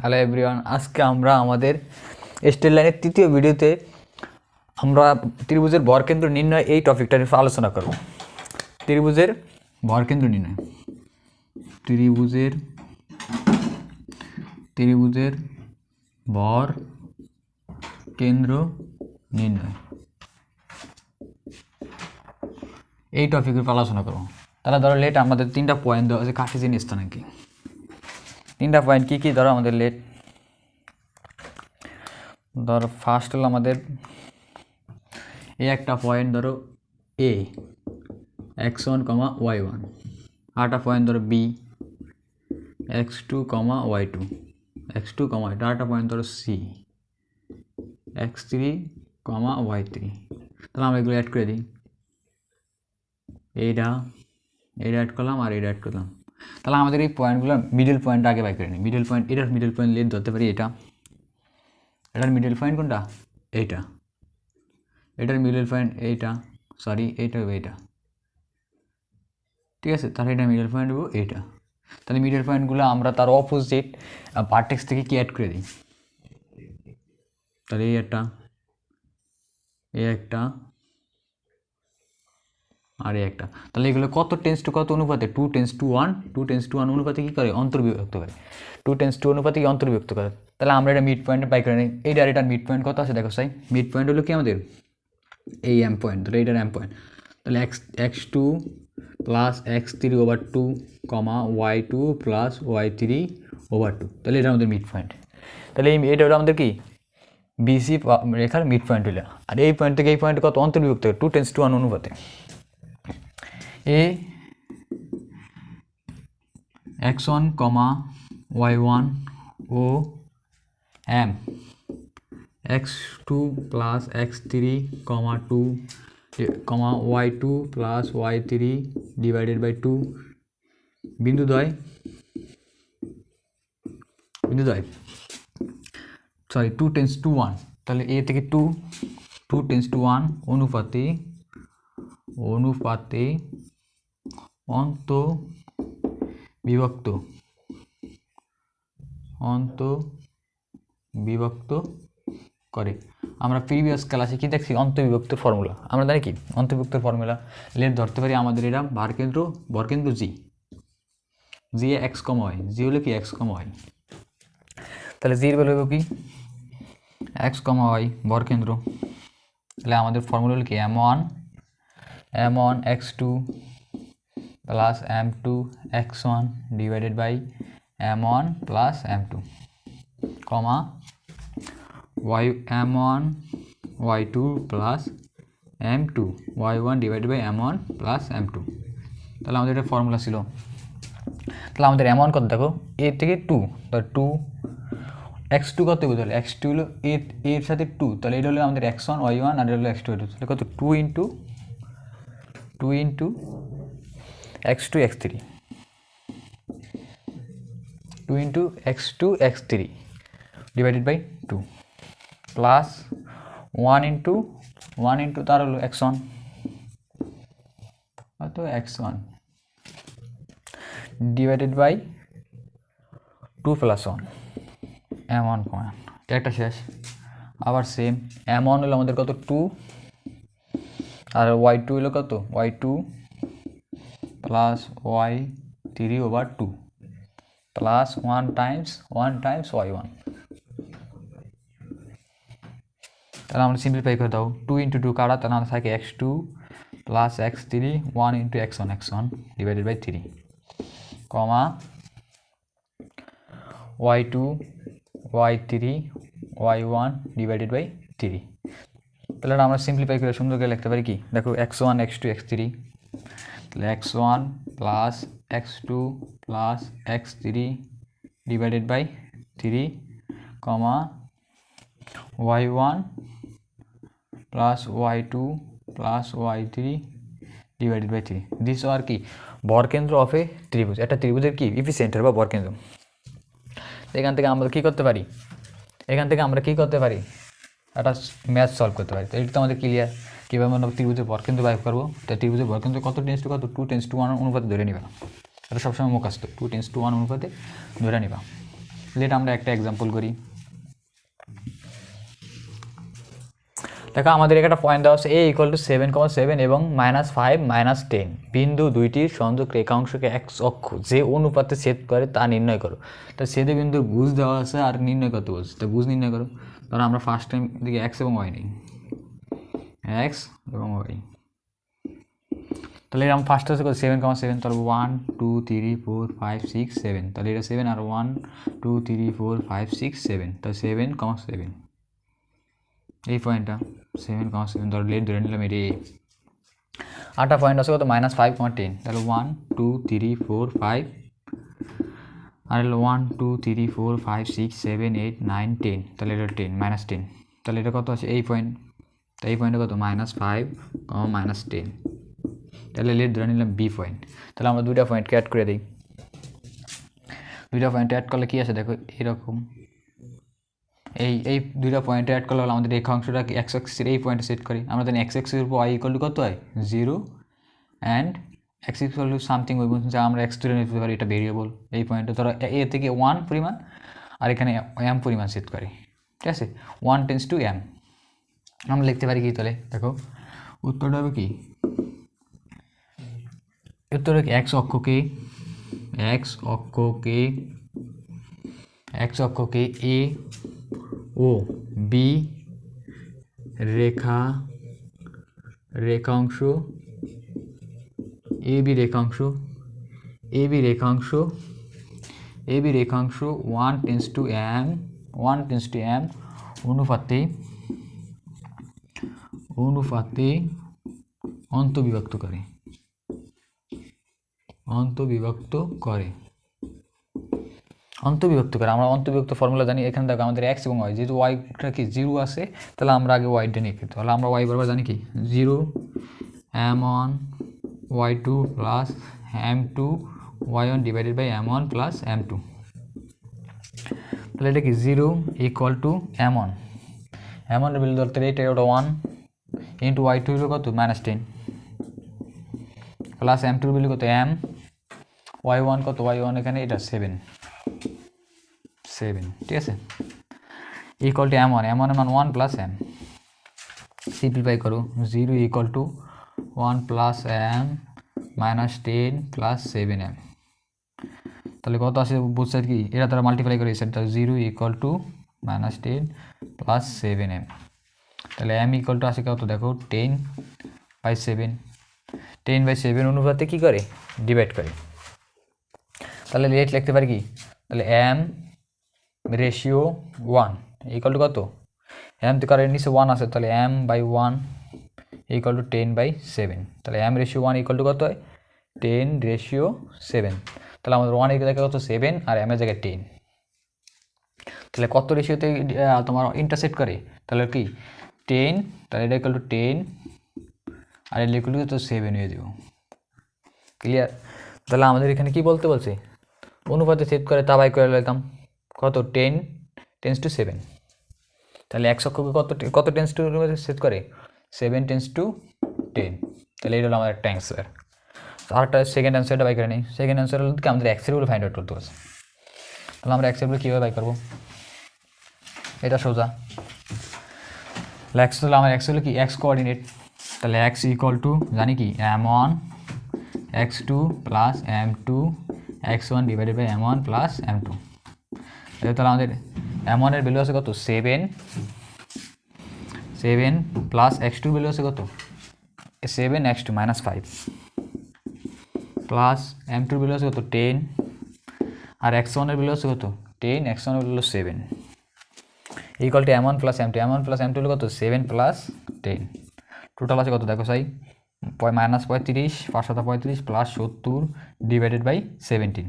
Hello everyone আজকে আমরা আমাদের স্টেট লাইনের তৃতীয় ভিডিওতে আমরা ত্রিভুজের ভরকেন্দ্র নির্ণয় এই টপিকটা নিয়ে আলোচনা করব। ত্রিভুজের ভরকেন্দ্র নির্ণয়। ত্রিভুজের ত্রিভুজের ভর কেন্দ্র নির্ণয়। এই টপিকের আলোচনা করব। তাহলে ধরো লেট আমাদের তিনটা পয়েন্ট দেওয়া আছে, কার্টেসিয়ান স্থানাঙ্কে তিনটা পয়েন্ট কী কী? ধরো আমাদের লেট ধরো ফার্স্ট হলো আমাদের এই একটা পয়েন্ট ধরো A X one comma Y one আরেকটা পয়েন্ট ধরো B X two comma Y two X two comma Y two point ধরো C X three comma Y three তাহলে আমরা এগুলো অ্যাড করে দিই। এইটা এইটা অ্যাড করলাম আর এইটা অ্যাড করলাম। তাহলে আমাদের এই পয়েন্টগুলো মিডল পয়েন্ট আগে বাই করে নিই মিডল পয়েন্ট এটার মিডল পয়েন্ট লেট ধরতে পারি এটা। এটার মিডল পয়েন্ট কোনটা? এইটা। এটার মিডল পয়েন্ট এইটা। সরি এইটা এইটা। ঠিক আছে? তাহলে এটা মিডল পয়েন্ট হব এইটা। তাহলে মিডল পয়েন্টগুলো আমরা তার অপোজিট পার্টেক্স থেকে কি অ্যাড করে দিই? তাহলে এই একটা এই একটা আর এই একটা। তাহলে এগুলো কত টেন্স টু কত অনুপাতে? Two tense two one two tense two one অনুপাতে কী করে? অন্তর্বিভক্ত করে। টু টেন্স টু অনুপাতে কি অন্তর্বিভক্ত করে? তাহলে আমরা এটা মিড পয়েন্টে পাই করে নিই। এইটার এটার মিড পয়েন্ট কত আছে? দেখো সাই মিড পয়েন্ট হলো কি আমাদের? এই এম পয়েন্ট তাহলে এইটার এম পয়েন্ট তাহলে X X two plus X three over two comma Y two plus Y three over two তাহলে এটা আমাদের মিড পয়েন্ট তাহলে এই, এটা হলো আমাদের কি? বিসি রেখার মিড পয়েন্ট হলো। আর এই পয়েন্ট থেকে এই পয়েন্ট কত? অন্তর্বিভক্ত টু টেন্স টু ওয়ান অনুপাতে। A X one comma Y one O M X two plus X three comma two comma Y two plus Y three divided by two বিন্দুদ্বয় বিন্দুদ্বয় sorry two tense two one তাহলে A থেকে two two tense two one অনুপাতে অনুপাতে অন্ত বিভক্ত অন্ত বিভক্ত করে। আমরা প্রিভিয়াস ক্লাসে কি দেখছি? অন্তর্বিভক্ত ফর্মুলা আমরা জানি কি? অন্তর্বিভক্ত ফর্মুলা লেট ধরতে পারি আমাদের এটা ভারকেন্দ্র বরকেন্দ্র জি জি এক্স কম হয়। জি হলে কি? এক্স কম হয়। তাহলে জির বেল কি? এক্স কম হয় বরকেন্দ্র তাহলে আমাদের ফর্মুলা হলো কি? M one M one X two M two comma Y M one Y two plus M two Y one divided by M one plus M two তাহলে আমাদের এটা ফর্মুলা ছিল। তাহলে আমাদের এম ওয়ান কত দেখো? এ থেকে টু তাহলে টু এক্স টু কত বুঝতে এক্স টু হলো এ এর সাথে টু তাহলে এটা হলো আমাদের এক্স ওয়ান ওয়াই ওয়ান আর এটা হলো এক্স টু তাহলে কত? Two into two into X two X three two into X two X three divided by two plus one into one into তার হলো এক্স ওয়ান তো X one divided by two plus one M one point একটা শেষ। আবার same M one হলো আমাদের কত? Two আর Y two হলো কত? Y two plus Y three over two plus one times one times Y one তাহলে আমরা সিম্পলিফাই করে দাও। টু ইন্টু টু কাটা তাহলে আমাদের থাকে X two plus X three one into X one X one divided by three comma Y two Y three Y one divided by three তাহলে আমরা সিম্পলিফাই করে সুন্দর করে লিখতে পারি কি? দেখো X one X two X three তাহলে X one plus X two plus X three divided by three comma Y one plus Y two plus Y three divided by three this আর কি বরকেন্দ্র অফ এ ত্রিভুজ একটা ত্রিভুজের কি ইফিসেন্টার বা বরকেন্দ্র এখান থেকে আমরা কী করতে পারি এখান থেকে আমরা কী করতে পারি একটা ম্যাথ সলভ করতে পারি তো এটা তো আমাদের ক্লিয়ার কীভাবে আমরা ত্রিভুজের বরকেন্দ্র বাইক করব। তো ত্রিভুজের বরকেন্দ্র কত টেন্স টু কত? টু টেন্স টু ওয়ান অনুপাতে ধরে নিবা। এটা সবসময় মুখাস্ত টু টেন্স টু ওয়ান অনুপাতে ধরে নিবা। লেট আমরা একটা এক্সাম্পল করি। দেখো, আমাদের একটা পয়েন্ট দেওয়া আছে A equal to seven comma seven এবং মাইনাস ফাইভ মাইনাস টেন বিন্দু দুইটির সংযোগ রেখাংশকে এক অক্ষ। যে অনুপাতে ছেদ করে তা নির্ণয় করো। তা ছেদে বিন্দুর বুঝ দেওয়া আছে আর নির্ণয় করতে বলছে। তা বুঝ নির্ণয় করো। ধরো আমরা ফার্স্ট টাইম দিকে এক্স এবং ওয়াই নিই। এক্স এবং ওয়াই তাহলে এরকম ফার্স্ট হচ্ছে সেভেন কমা সেভেন তাহলে one two three four five six seven তাহলে এটা সেভেন আর one two three four five six seven তাহলে সেভেন কমা সেভেন এই পয়েন্টটা সেভেন কমা সেভেন ধরো লেট ধরে নিলাম এটি। আটটা পয়েন্ট আছে কত? মাইনাস ফাইভ কমা টেন তাহলে one two three four five আর হলো one two three four five six seven eight nine ten তাহলে এটা টেন মাইনাস টেন তাহলে এটা কত আছে? এই পয়েন্ট তো এই পয়েন্টে কত? Minus five comma minus ten তাহলে লেট ধরে নিলাম বি পয়েন্ট তাহলে আমরা দুইটা পয়েন্টকে অ্যাড করে দিই। দুইটা পয়েন্ট অ্যাড করলে কী আছে? দেখো, এরকম। এই এই দুইটা পয়েন্টে অ্যাড করলে আমাদের রেখাংশটা এক্স এক্সের এই পয়েন্টে সেট করি? আমরা জানি এক্স এক্সের উপর ওয়াই ইকুয়াল টু কত হয়? Zero and X equal to something ওই যা আমরা এক্স ধরে নিতে পারি, এটা ভেরিয়েবল এই পয়েন্টে ধরো এ থেকে ওয়ান পরিমাণ, আর এখানে এম পরিমাণ সেট করি। ঠিক আছে? ওয়ান টেন্স টু এম আমরা লিখতে পারি কি তাহলে? দেখো, উত্তরটা হবে কি? উত্তরে এক্স অক্ষকে এক্স অক্ষকে এক্স অক্ষকে এ ও বি রেখা, রেখাংশ এ বি রেখাংশ এ বি রেখাংশ এ বি রেখাংশ one tense two M one tense two M অনুপাতে অনুপাতে অন্তবিভক্ত করে। অন্তবিভক্ত করে। অন্তবিভক্ত করে। আমরা অন্তবিভক্ত ফর্মুলা জানি। এখানে দেখো আমাদের এক্স এবং ওয়াই যেহেতু ওয়াইটা কি জিরো আছে, তাহলে আমরা আগে ওয়াইটা নিয়ে খেতে তাহলে আমরা ওয়াই বরাবর জানি কি? Zero M one Y two plus M two Y one divided by M one plus M two তাহলে এটা কি zero equal to M one M ওয়ানের বিল ধরতে এটা ওটা ওয়ান ইন্টু ওয়াই টু হলো কত? মাইনাস টেন প্লাস এম টুর বিল কত? এম ওয়াই ওয়ান কত? ওয়াই ওয়ান এখানে এটা সেভেন সেভেন ঠিক আছে? Equal to M one M ওয়ানের মান ওয়ান প্লাস এম সিম্পলিফাই করো। Zero equal to one plus M minus ten plus seven M তাহলে কত আছে বুঝ সাইড কি? এটা তারা মাল্টিপ্লাই করে এই zero equal to minus ten plus seven M তাহলে এম ইকুয়াল টু আছে কত? দেখো ten by seven ten by seven অনুপাতে কী করে? ডিভাইড করে। তাহলে রেট লিখতে পারি কি? তাহলে M ratio one equal to কত? এম তো কারণ নিচে ওয়ান আছে, তাহলে M by one equal to ten by seven তাহলে M ratio one equal to কত হয়? টেন রেশিও সেভেন তাহলে আমাদের ওয়ানের জায়গায় কত? সেভেন আর এমের জায়গায় টেন তাহলে কত রেশিওতে তোমার ইন্টারসেপ্ট করে? তাহলে কি? টেন তাহলে এটা ইকুয়াল টু টেন আর এটা ইকুয়াল টু সেভেন হয়ে দেবো ক্লিয়ার তাহলে আমাদের এখানে কি বলতে বলছে? অনুপাতে সেট করে তা বাই করে নিতাম কত? টেন টেন্স টু সেভেন তাহলে এক অক্ষকে কত কত টেন্স টু সেট করে? সেভেন টেন্স টু টেন তাহলে এটা হলো আমাদের একটা অ্যান্সার আরেকটা সেকেন্ড অ্যান্সারটা বাই করে নিই। সেকেন্ড অ্যান্সার হলো কি? আমাদের অ্যাক্সেলগুলো ফাইন্ড আউট করতে হবে তাহলে আমরা অ্যাক্সেলগুলো কীভাবে বাই করব? এটা সোজা। তাহলে এক্স হলো আমার এক্স হলো কি? এক্স কোঅর্ডিনেট তাহলে এক্স ইকুয়াল টু জানি কি? M one X two plus M two X one divided by M one plus M two তাহলে আমাদের এম ওয়ানের ভ্যালু আছে কত? সেভেন সেভেন প্লাস এক্স টুর ভ্যালু আছে কত? Seven X two minus five plus M টুর ভ্যালু আছে কত? টেন আর এক্স ওয়ানের ভ্যালু আছে কত? টেন এক্স ওয়ানের value seven equal to M one plus M two M plus M two হলো কত? সেভেন প্লাস টেন টোটাল আছে কত? দেখো সাই মাইনাস পঁয়ত্রিশ পাঁচশত পঁয়ত্রিশ প্লাস সত্তর ডিভাইডেড বাই সেভেন্টিন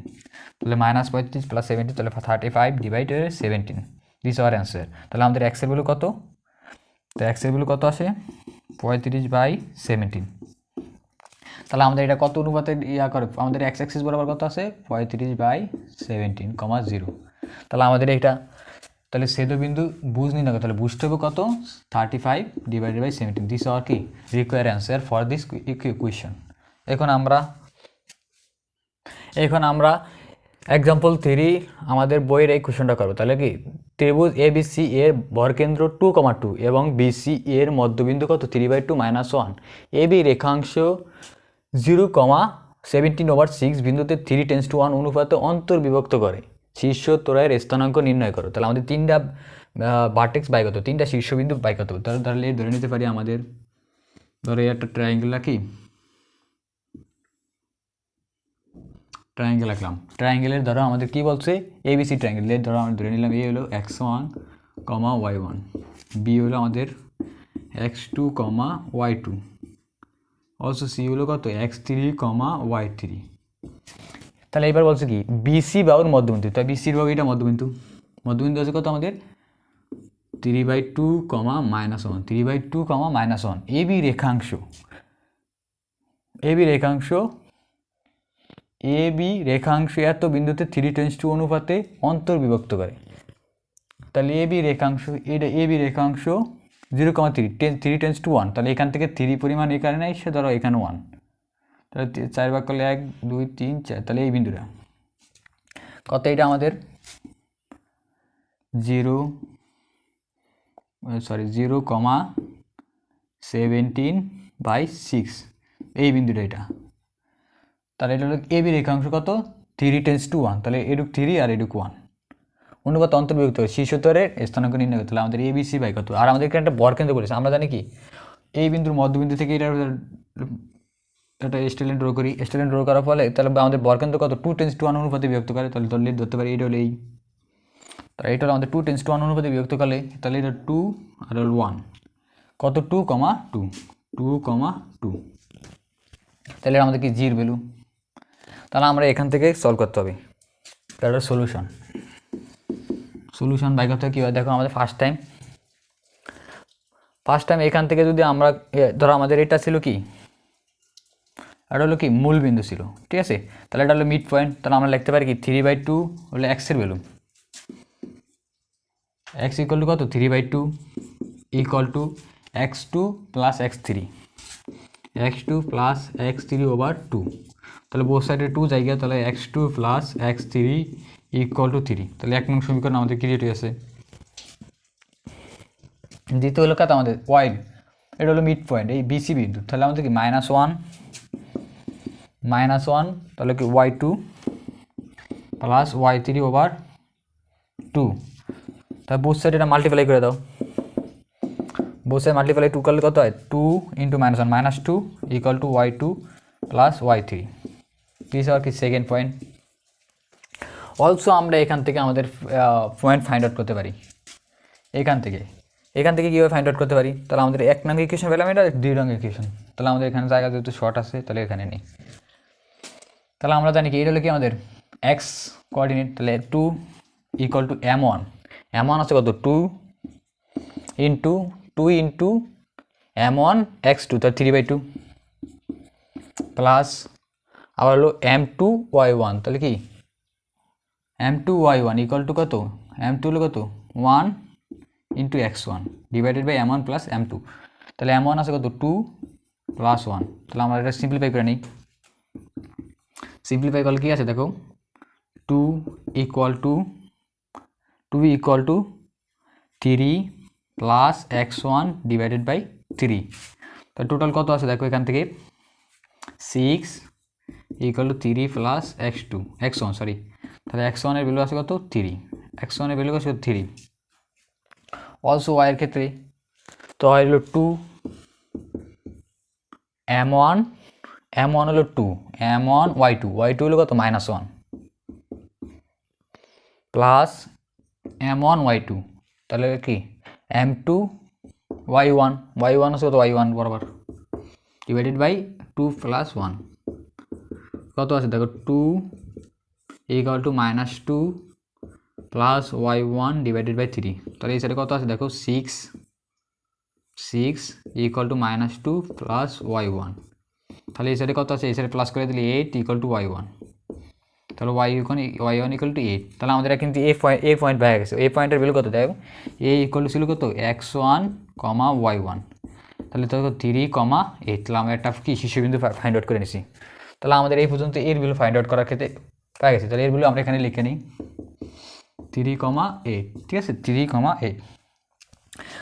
তাহলে মাইনাস পঁয়ত্রিশ প্লাস সেভেন্টিন তাহলে thirty five divided seventeen this our answer তাহলে আমাদের এক্সের ভ্যালু কত? তো এক্সের ভ্যালু কত আসে? পঁয়ত্রিশ বাই সেভেন্টিন তাহলে আমাদের এটা কত অনুপাতে ইয়া করে? আমাদের এক্স এক্সিস বরাবর কত আছে পঁয়ত্রিশ বাই সেভেন্টিন কমা জিরো তাহলে আমাদের এটা তাহলে সেদবিন্দু বুঝ নিন তাহলে বুঝতে হবে কত? Thirty five divided by seventeen this আর কি require answer for this equation এখন আমরা এখন আমরা এক্সাম্পল থ্রি আমাদের বইয়ের এই কোশ্চেনটা করব। তাহলে কি? ত্রিভুজ এ বি সি এর ভরকেন্দ্র টু কমা টু এবং বিসি এর মধ্যবিন্দু কত? Three by two minus one A B রেখাংশ zero comma seventeen over six বিন্দুতে থ্রি টেন্স টু ওয়ান অনুপাতে অন্তর্বিভক্ত করে। শীর্ষ তোরায়ের স্থানাঙ্ক নির্ণয় করো। তাহলে আমাদের তিনটা বার্টেক্স বাই কত? তিনটা শীর্ষবিন্দু বাই কত? তাহলে তাহলে ধরে নিতে পারি আমাদের, ধরো একটা ট্রায়াঙ্গেল রাখি। ট্রায়াঙ্গেল আঁকলাম ট্রায়াঙ্গেলের ধরো আমাদের কী বলছে? এবিসি ট্রায়াঙ্গেল এর ধরো আমরা ধরে নিলাম এ হলো x one comma y one B হলো আমাদের x two comma y two also C হলো কত? X three comma y three তাহলে এবার বলছে কি বিসি বা ওর মধ্যবিন্দু তাই বিসির বাবু এটা মধ্যবিন্দু মধ্যবিন্দু আছে কত আমাদের? Three by two comma minus one three by two comma minus one A B রেখাংশ। এ বি রেখাংশ। এ বি রেখাংশ এত বিন্দুতে থ্রি টেন্স টু অনুপাতে অন্তর্বিভক্ত করে। তাহলে এ বি রেখাংশ, এটা এ বি রেখাংশ zero comma three ten three tens two one তাহলে এখান থেকে থ্রি পরিমাণ এখানে নেই, সে ধরো এখানে ওয়ান তাহলে চার ভাগ করলে এক, দুই, তিন, চার, তাহলে এই বিন্দুটা। কত এটা আমাদের? Zero sorry zero comma seventeen by six. এই বিন্দুটা এটা। তাহলে এটা হলো এবি রেখাংশ কত? Three tens two one. তাহলে এডুক থ্রি আর এডুক ওয়ান। অনুপাত অন্তর্ভুক্ত শীর্ষতরের স্থানাঙ্ক নির্ণয় করতে আমাদের এবিসি বাই কত? আর আমাদের এখানে একটা বরকেন্দ্র বলেছে। আমরা জানি কি? এই বিন্দুর মধ্যবিন্দু থেকে এটা স্টেলেন ড্র করি। স্টেলেন ড্র করার ফলে তাহলে আমাদের বরকেন্দ্র কত? টু টেন্স টু ওয়ান অনুপাতে বিভক্ত করে। তাহলে ধরলে ধরতে পারি, এটা হলো এই। তাহলে এটা হলো আমাদের টু টেন্স টু ওয়ান অনুপাতে বিভক্ত করলে, তাহলে এটা টু আর হলো ওয়ান কত? Two comma two two comma two তাহলে আমাদের কি? জির ভ্যালু তাহলে আমরা এখান থেকে সলভ করতে হবে। তাহলে সলিউশন সলিউশন বাই করতে হবে কীভাবে দেখো আমাদের ফার্স্ট টাইম ফার্স্ট টাইম এখান থেকে যদি আমরা ধরো আমাদের এটা ছিল কি? এটা হলো কি মূল বিন্দু ছিল, ঠিক আছে? তাহলে এটা হলো মিড পয়েন্ট তাহলে আমরা লিখতে পারি কি থ্রি বাই টু হলো এক্সের ভ্যালু এক্স ইকুয়াল টু কত? Three by two equal to x two plus x three x two plus x three over two তাহলে বোথ সাইডে টু জায়গা, তাহলে x two plus x three equal to three তাহলে এক নং সমীকরণ আমাদের ক্রিয়েট হয়ে হয়েছে দ্বিতীয় হলো কত? আমাদের ওয়াই এটা হলো মিড পয়েন্ট এই বিসি বিন্দু। তাহলে আমাদের কি মাইনাস ওয়ান মাইনাস ওয়ান তাহলে কি y two plus y three over two তাহলে বোথ সাইড এটা মাল্টিপ্লাই করে দাও। বোথ সাইড মাল্টিপ্লাই টু করলে কত হয়? Two into minus one minus two equal to y two plus y three piece আর কি সেকেন্ড পয়েন্ট অলসো আমরা এখান থেকে আমাদের পয়েন্ট ফাইন্ড আউট করতে পারি। এখান থেকে। এখান থেকে কীভাবে ফাইন্ড আউট করতে পারি? তাহলে আমাদের এক নং ইকুয়েশন পেলাম এটা, দুই নং ইকুয়েশন তাহলে আমাদের এখানে জায়গা যেহেতু শর্ট আছে, তাহলে এখানে নেই। তাহলে আমরা জানি কি, এটা হলো কি আমাদের? এক্স কোঅর্ডিনেট তাহলে two equal to M one M one আছে কত? Two into two into M one x two তার থ্রি বাই টু প্লাস আবার হলো এম টু ওয়াই ওয়ান তাহলে কি? M two y one equal to কত? M two হলো কত? One into x one divided by M one plus M two তাহলে M one আছে কত? টু প্লাস ওয়ান তাহলে আমরা এটা সিম্পলিফাই করে নিই। সিম্পলিফাই করলে কী আছে দেখো? Two equal to two equal to three plus X one divided by three তো টোটাল কত আছে দেখো এখান থেকে? Six equal to three plus X two X one sorry তাহলে এক্স ওয়ানের ভ্যালু আছে কত? থ্রি এক্স ওয়ানের ভ্যালু আছে থ্রি অলসো ওয়াইয়ের ক্ষেত্রে, তো হয় two M one M one হলো two M one Y two Y two হলো কত? Minus one plus M one y two তাহলে কি? M two y one y one আছে কত? ওয়াই ওয়ান বরাবর। Divided by two plus one কত আছে? দেখো two equal to minus two plus y one divided by three তাহলে এই সাইডে কত আছে? দেখো six six equal to minus two plus y one তাহলে এই সাইডে কত আছে? এই সাইডে প্লাস করে দিলে eight equal to y one তাহলে y equal y one equal to eight তাহলে আমাদের কিন্তু এ পয়েন্ট এ পয়েন্ট পেয়ে গেছে। এ পয়েন্টের ভ্যালু কত? দেখো এ ইকুয়াল টু ছিল কত? X one comma y one তাহলে তো থ্রি কমা এইট তাহলে আমরা একটা কি শীর্ষবিন্দু ফাইন্ড আউট করে নিছি। তাহলে আমাদের এই পর্যন্ত এর ভ্যালু ফাইন্ড আউট করার ক্ষেত্রে পেয়ে গেছে। তাহলে এরগুলো আমরা এখানে লিখে নিই। থ্রি কমা এইট ঠিক আছে? থ্রি কমা এইট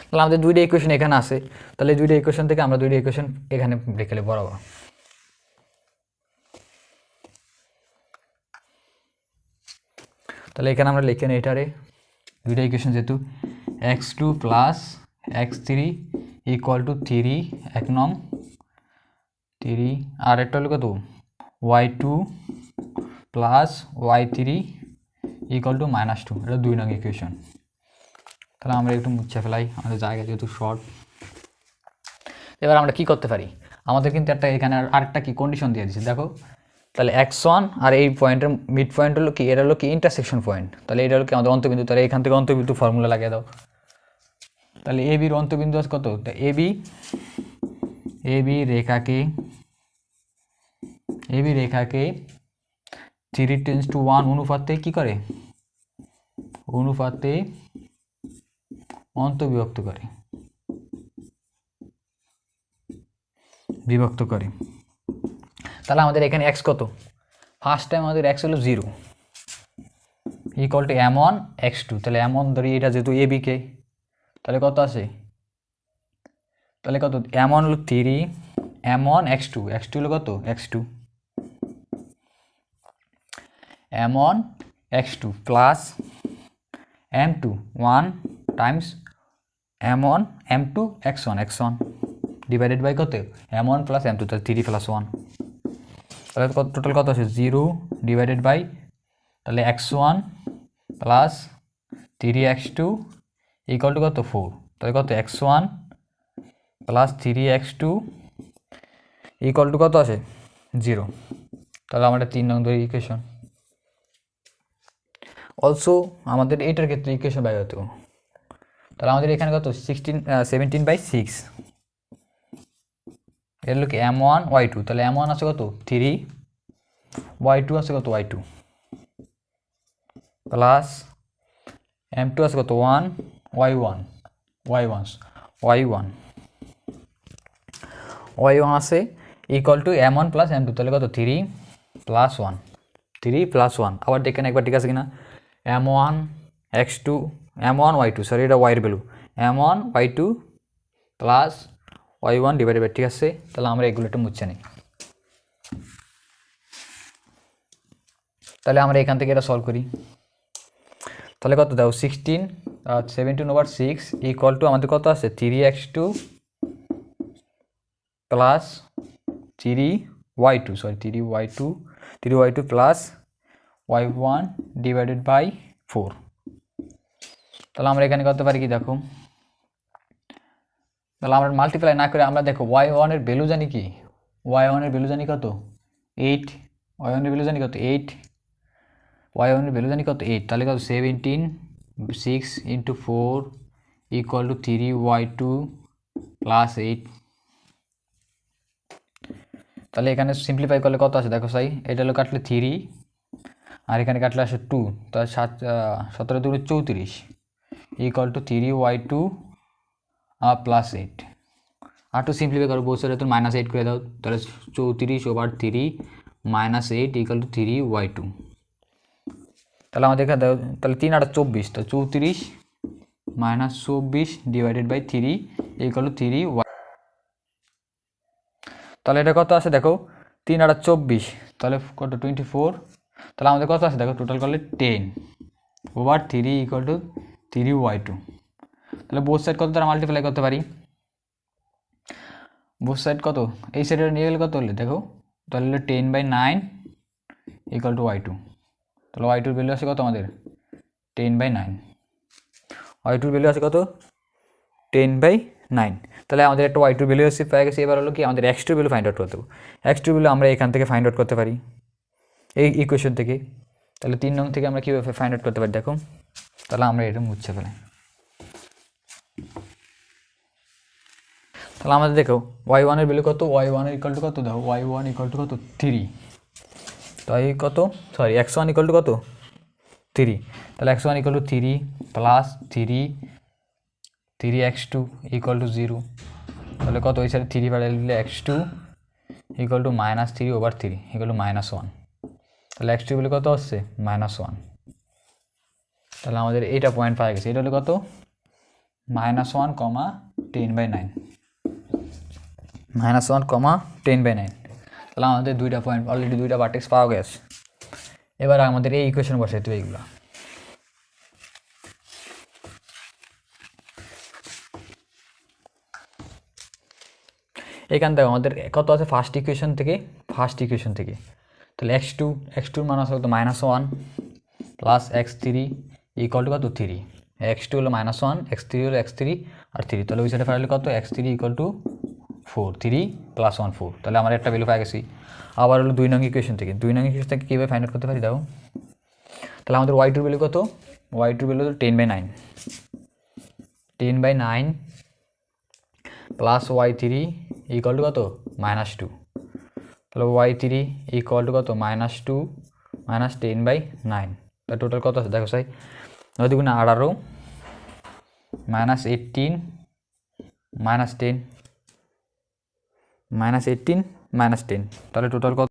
তাহলে আমাদের দুইটা ইকুয়েশন এখানে আছে। তাহলে দুইটা ইকুয়েশন থেকে আমরা দুইটা ইকুয়েশন এখানে লিখে বরাবর। তাহলে এখানে আমরা লিখে নিই এটারে। দুইটা ইকুয়েশন যেহেতু x two plus x three equal to three এক নং। থ্রি আর একটা হলো কত? Y two plus y three equal to minus two এটা দুই নং ইকুয়েশন তাহলে আমরা একটু মুছে ফেলাই, আমাদের জায়গা যেহেতু শর্ট এবার আমরা কি করতে পারি? আমাদের কিন্তু একটা এখানে আরেকটা কি কন্ডিশন দিয়ে দিচ্ছে দেখো তাহলে এক্স ওয়ান আর এই পয়েন্টের মিড পয়েন্ট হলো কি? এটা হলো কি ইন্টারসেকশন পয়েন্ট তাহলে এটা হলো কি আমাদের অন্তবিন্দু? তাহলে এখান থেকে অন্তবিন্দু ফর্মুলা লাগিয়ে দাও। তাহলে এ বির অন্তবিন্দু আছে কত? এ বি এ বি রেখাকে এ বি রেখাকে থ্রি টেন্স টু ওয়ান অনুপাতে কি করে? অনুপাতে অন্তবিভক্ত করে। বিভক্ত করে। তাহলে আমাদের এখানে এক্স কত? ফার্স্ট টাইম আমাদের এক্স হলো zero equal to M one x two তাহলে এম ওয়ান ধরি, এটা যেহেতু এ বিকে তাহলে কত আছে তাহলে কত? এম ওয়ান হলো three M one x two x two হলো কত? X two M one x two plus M two one times M one M two x one x one divided by কত? M one plus M two তাহলে three plus one তাহলে কত total কত আছে? Zero divided by তাহলে x one plus three x two equal to কত? Four তাহলে কত? X one plus three x two equal to কত আছে? জিরো তাহলে আমাদের তিন নং ধরে ইকুয়েশন অলসো আমাদের এটার ক্ষেত্রে ইকুয়েশন বাই হতো। তাহলে আমাদের এখানে কত? সিক্সটিন সেভেন্টিন বাই সিক্স এর লোক এম ওয়ান ওয়াই টু তাহলে এম ওয়ান আছে কত? থ্রি ওয়াই টু আছে কত? Y two plus M two আছে কত? One y one y one y one y one আছে equal to M one plus M two তাহলে কত? Three plus one three plus one আবার দেখেন একবার ঠিক আছে কিনা? M one x two M one y two sorry এটা ওয়াইয়ের value M one y two plus y one divided by ঠিক আছে? তাহলে আমরা এগুলো একটু মুছে নিই। তাহলে আমরা এখান থেকে এটা সলভ করি। তাহলে কত দাও? Sixteen seventeen over six equal to আমাদের কত আছে? Three x two plus three y two sorry three y two three y two plus y one divided by four তাহলে আমরা এখানে করতে পারি কি দেখো? তাহলে আমরা মাল্টিপ্লাই না করে আমরা দেখো ওয়াই ওয়ানের ভ্যালু জানি কি? ওয়াই ওয়ানের ভ্যালু জানি কত? এইট ওয়াই ওয়ানের ভ্যালু জানি কত? এইট ওয়াই ওয়ানের ভ্যালু জানি কত? এইট তাহলে কত? Seventeen six into four equal to three y two plus eight তাহলে এখানে সিম্পলিফাই করলে কত আছে দেখো সাই, এটা হলো কাটলে থ্রি আর এখানে কাটলে আসে টু তাহলে সাত সতেরো দুটো চৌত্রিশ equal to three y two plus eight R two simplify করো বসে তো মাইনাস এইট করে দাও। তাহলে চৌত্রিশ over three minus eight equal to three y two তাহলে আমাদের এখানে তাহলে তিন আটা চব্বিশ, তো চৌত্রিশ মাইনাস চব্বিশ divided by three equal to three y তাহলে এটা কত আছে দেখো? তিন আটা চব্বিশ, তাহলে কত? টোয়েন্টি ফোর তাহলে আমাদের কত আছে দেখো? টোটাল করলে ten over three equal to three y two তাহলে বোথ সাইড কত? দ্বারা মাল্টিপ্লাই করতে পারি। বোথ সাইড কত? এই সাইডে নিয়ে গেলে কত হলে? দেখো, তাহলে হলো ten by nine equal to y two তাহলে ওয়াই টুর ভ্যালু আছে কত আমাদের? টেন বাই নাইন ওয়াই টুর ভ্যালু আছে কত? টেন বাই নাইন তাহলে আমাদের একটা ওয়াই টুর ভ্যালু আছে পেয়ে গেছে, এবার হলো কি আমাদের এক্স টুর ভ্যালু ফাইন্ড আউট করতে হবে এক্স টুর ভ্যালু আমরা এখান থেকে ফাইন্ড আউট করতে পারি। এই ইকুয়েশন থেকে। তাহলে তিন নং থেকে আমরা কীভাবে ফাইন্ড আউট করতে পারি, দেখো। তাহলে আমরা এটা মুছে ফেলাই তাহলে আমাদের দেখো ওয়াই ওয়ানের ভ্যালু কত? ওয়াই ওয়ানের ইকাল টু কত? দেখো ওয়াই ওয়ান ইকাল টু কত? থ্রি তাই কত? Sorry x one equal to কত? থ্রি তাহলে x one equal to three plus three three x two equal to zero তাহলে কত ওই সাইডে থ্রি বাড়াই দিলে x two equal to minus three over three equal to minus one তাহলে x two বলে কত হচ্ছে মাইনাস ওয়ান তাহলে আমাদের এইটা পয়েন্ট পাওয়া গেছে। এটা হলো কত? Minus one comma ten by nine minus one comma ten by nine তাহলে আমাদের দুইটা পয়েন্ট অলরেডি দুইটা বার্টেক্স পাওয়া গেছে। এবার আমাদের এই ইকুয়েশন বসাইতে হবে এইগুলো। এখান থেকে আমাদের কত আছে? ফার্স্ট ইকুয়েশন থেকে ফার্স্ট ইকুয়েশন থেকে। তাহলে এক্স টু এক্স টুর মান আছে minus one plus x three equal to কত? থ্রি এক্স টু হলো মাইনাস ওয়ান এক্স থ্রি হলো এক্স থ্রি আর থ্রি তাহলে ওই সাইডে ফাইলে কত? X three equal to four three plus one four তাহলে আমার একটা ভ্যালু পাই গেছি। আবার হলো দুই নং ইকুয়েশন থেকে। দুই নং ইকুয়েশন থেকে কীভাবে ফাইন্ড আউট করতে পারি? দাও। তাহলে আমাদের ওয়াই টুর ভ্যালু কত? Y tour value ten by nine ten by nine plus y three equal to কত? মাইনাস টু তাহলে ওয়াই থ্রি ইকুয়াল টু কত? Minus two minus ten by nine তাহলে টোটাল কত আছে? দেখো সাই নয় দুগুণে আঠারো minus eighteen minus ten minus eighteen minus ten তাহলে টোটাল কত?